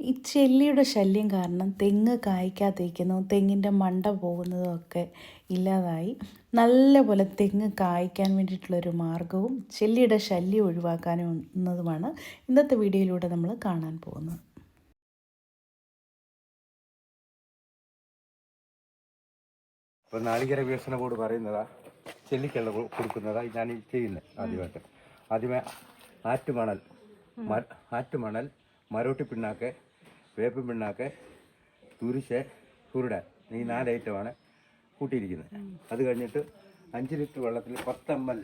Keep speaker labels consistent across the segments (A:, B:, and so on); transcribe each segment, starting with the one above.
A: ഈ ചെല്ലിയുടെ ശല്യം കാരണം തെങ്ങ് കായ്ക്കാതിരിക്കുന്നു തെങ്ങിന്റെ മണ്ട പോകുന്നതും ഒക്കെ ഇല്ലാതായി. നല്ലപോലെ തെങ്ങ് കായ്ക്കാൻ വേണ്ടിയിട്ടുള്ളൊരു മാർഗവും ചെല്ലിയുടെ ശല്യം ഒഴിവാക്കാനുന്നതുമാണ് ഇന്നത്തെ വീഡിയോയിലൂടെ നമ്മൾ കാണാൻ പോകുന്നത്.
B: ഇപ്പൊ നാളികേര വികസന ബോർഡ് പറയുന്നതാ ചെല്ലിക്കള്ള കൊടുക്കുന്നതാ ഞാൻ ചെയ്യുന്നത് ആദ്യമായിട്ട്. ആദ്യമേ ആറ്റുമണൽ ആറ്റുമണൽ മരോട്ടി പിണ്ണാക്ക് വേപ്പ് പിണ്ണാക്ക് തുരിശ് കുരുടൻ ഈ നാല് ഐറ്റമാണ് കൂട്ടിയിരിക്കുന്നത്. അത് കഴിഞ്ഞിട്ട് അഞ്ച് ലിറ്റർ വെള്ളത്തിൽ പത്ത് എം എൽ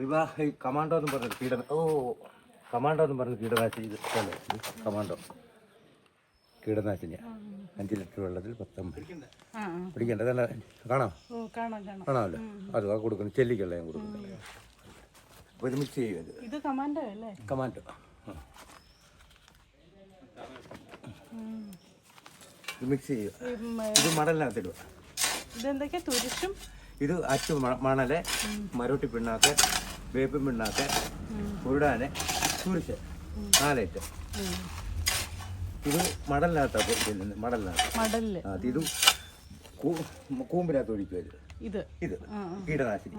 B: റിവാ ഈ കമാൻഡോ എന്ന് പറഞ്ഞ കീട ഓ കമാൻഡോ എന്ന് പറഞ്ഞ കീടനാശിനി കമാൻഡോ കീടനാശിനി അഞ്ച് ലിറ്റർ വെള്ളത്തിൽ പത്ത് എം എൽ പിടിക്കണ്ട. ഇതല്ല കാണാം.
A: കാണാം കാണാം.
B: കാണാമല്ലോ. അത് ആ കൊടുക്കുന്നു ചെല്ലിക്കല്ല ഞാൻ കൊടുക്കുന്നത് അപ്പോൾ ഇത് മിക്സ് ചെയ്യും ഇത്.
A: ഇത് കമാൻഡോ
B: കമാൻഡോ ആ. ഇത് മിക്സ് ചെയ്യുക ഇത് മടലിനകത്തിടുക
A: ഇതെന്തൊക്കെയാ? തുരിശും?
B: ഇത് അച്ചു മണൽ മരോട്ടി പിണ്ണാക്ക് വേപ്പിൻ പിണ്ണാക്ക് ഉരുടാന് തുരിശ് നാലേറ്റ്. ഇത് മടലിനകത്താണ് ചെല്ലുന്നത് മടലിനകത്ത്
A: മടലിൽ
B: ആ, ഇത് കൂമ്പിനകത്ത് ഒഴിക്കുക ഇത്.
A: ഇത്
B: ഇത് കീടനാശിനി.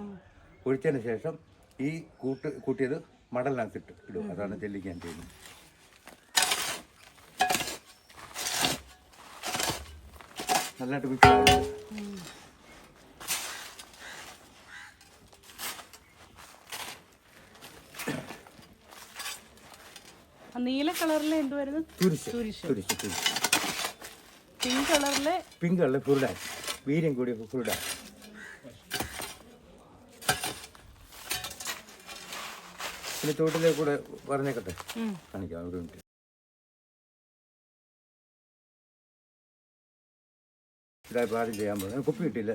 B: ഒഴിച്ചതിന് ശേഷം ഈ കൂട്ട് കൂട്ടിയത് മടലിനകത്തിട്ട് ഇടും അതാണ് ചെല്ലിക്കാൻ ചെയ്യുന്നത്. നല്ലതായിട്ട് മിക്സ് ആകും
A: നീല കളറിലെ എന്ത് വരുന്നത് പിങ്ക് കളറിലെ?
B: പിങ്ക് വീര്യം കൂടിയ ഫുരുടാൻ പിന്നെ ചോട്ടിലെ കൂടെ പറഞ്ഞേക്കട്ടെ. കാണിക്കാം ഒരു മിനിറ്റ്. ഇതായപ്പോൾ ആദ്യം ചെയ്യാൻ പോകുന്നത് കുപ്പി കിട്ടിയില്ല.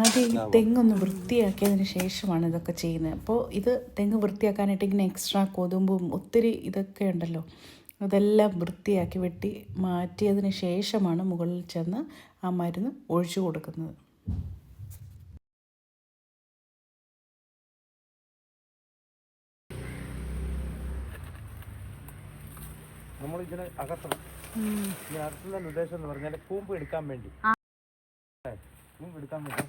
A: ആദ്യം ഈ തെങ്ങൊന്ന് വൃത്തിയാക്കിയതിന് ശേഷമാണ് ഇതൊക്കെ ചെയ്യുന്നത്. അപ്പോൾ ഇത് തെങ്ങ് വൃത്തിയാക്കാനായിട്ട് ഇങ്ങനെ എക്സ്ട്രാ കൊതുമ്പും ഒത്തിരി ഇതൊക്കെ ഉണ്ടല്ലോ. അതെല്ലാം വൃത്തിയാക്കി വെട്ടി മാറ്റിയതിന് ശേഷമാണ് മുകളിൽ ചെന്ന് ആ മരുന്ന് ഒഴിച്ചു കൊടുക്കുന്നത്.
B: നമ്മൾ ഇതിനെ അകത്തണം. ഇതിനെ അകത്തുന്നതിന്റെ ഉദ്ദേശം എന്ന് പറഞ്ഞാൽ കൂമ്പ് എടുക്കാൻ വേണ്ടി. കൂമ്പ് എടുക്കാൻ വേണ്ടി.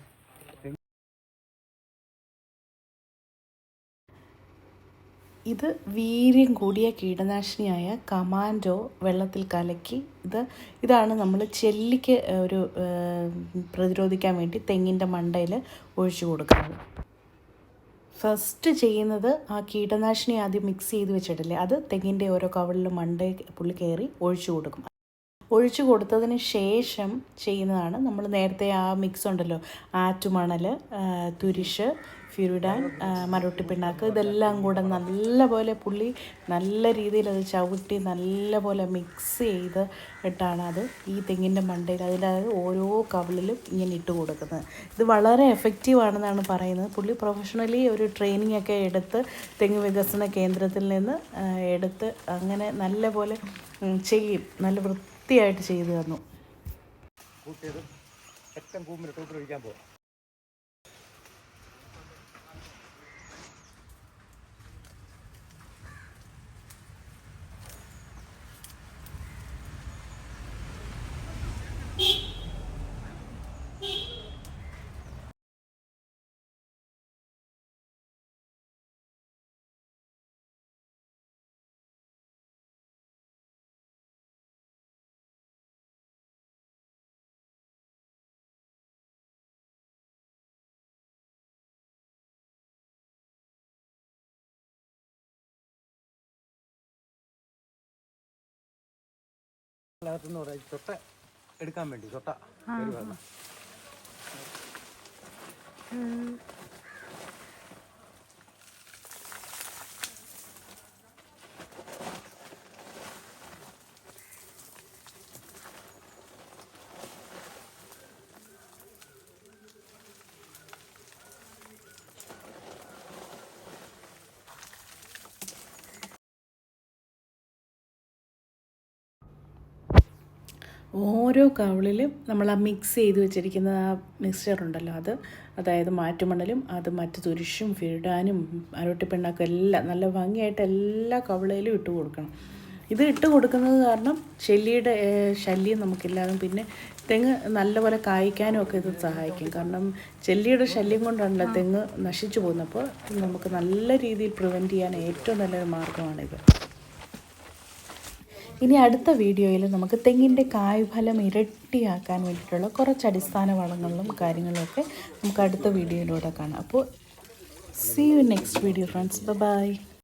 A: ഇത് വീര്യം കൂടിയ കീടനാശിനിയായ കമാൻഡോ വെള്ളത്തിൽ കലക്കി ഇത് ഇതാണ് നമ്മൾ ചെല്ലിക്ക് ഒരു പ്രതിരോധിക്കാൻ വേണ്ടി തെങ്ങിന്റെ മണ്ടയിൽ ഒഴിച്ചു കൊടുക്കുന്നത്. ഫസ്റ്റ് ചെയ്യുന്നത് ആ കീടനാശിനി ആദ്യം മിക്സ് ചെയ്ത് വെച്ചിട്ടില്ലേ? അത് തെങ്ങിന്റെ ഓരോ കവളിലും മണ്ട പുള്ളി കയറി ഒഴിച്ചു കൊടുക്കും. ഒഴിച്ചു കൊടുത്തതിന് ശേഷം ചെയ്യുന്നതാണ് നമ്മൾ നേരത്തെ ആ മിക്സ് ഉണ്ടല്ലോ. ആറ്റുമണൽ തുരിശ് ഫിറുഡാൻ മരോട്ടി പിണ്ണാക്ക്. ഇതെല്ലാം കൂടെ നല്ലപോലെ പുള്ളി നല്ല രീതിയിൽ അത് ചവിട്ടി നല്ലപോലെ മിക്സ് ചെയ്ത് ഇട്ടാണ് അത് ഈ തെങ്ങിന്റെ മണ്ടയിൽ അതിന്റെ ഓരോ കവിളിലും ഇങ്ങനെ ഇട്ട് കൊടുക്കുന്നത്. ഇത് വളരെ എഫക്റ്റീവ് ആണെന്നാണ് പറയുന്നത്. പുള്ളി പ്രൊഫഷണലി ഒരു ട്രെയിനിങ് ഒക്കെ എടുത്ത് തെങ്ങ് വികസന കേന്ദ്രത്തിൽ നിന്ന് എടുത്ത് അങ്ങനെ നല്ലപോലെ പോലെ ചെയ്യും. നല്ല വൃത്തിയായിട്ട് ചെയ്തു തന്നു.
B: കൂട്ടിയത് കൂമ്പിലിട്ട് ഉപയോഗിക്കാൻ പോകാം അകത്തുനിന്ന് പറയാം തൊട്ട എടുക്കാൻ വേണ്ടി തൊട്ട. ഒരു.
A: ഓരോ കവിളിലും നമ്മൾ ആ മിക്സ് ചെയ്ത് വെച്ചിരിക്കുന്ന ആ മിക്സ്ചർ ഉണ്ടല്ലോ അത്. അതായത് മാറ്റുമണലും അത് മറ്റു തുരിശും ഫിടാനും അരോട്ടിപ്പിണ്ണാക്കും എല്ലാം നല്ല ഭംഗിയായിട്ട് എല്ലാ കവിളയിലും ഇട്ട് കൊടുക്കണം. ഇത് ഇട്ട് കൊടുക്കുന്നത് കാരണം ശല്യയുടെ ശല്യം നമുക്കില്ലാതെ പിന്നെ തെങ്ങ് നല്ലപോലെ കായ്ക്കാനും ഒക്കെ ഇത് സഹായിക്കും. കാരണം ചെല്ലിയുടെ ശല്യം കൊണ്ടാണല്ലോ തെങ്ങ് നശിച്ചു പോകുന്നത്. അപ്പോൾ നമുക്ക് നല്ല രീതിയിൽ പ്രിവെന്റ് ചെയ്യാൻ ഏറ്റവും നല്ലൊരു മാർഗമാണിത് ഇനി അടുത്ത വീഡിയോയിൽ നമുക്ക് തെങ്ങിന്റെ കായ്ഫലം ഇരട്ടിയാക്കാൻ വേണ്ടിയിട്ടുള്ള കുറച്ച് അടിസ്ഥാന വളങ്ങളും കാര്യങ്ങളുമൊക്കെ നമുക്ക് അടുത്ത വീഡിയോയിലൂടെ കാണാം. അപ്പോൾ see you next video friends bye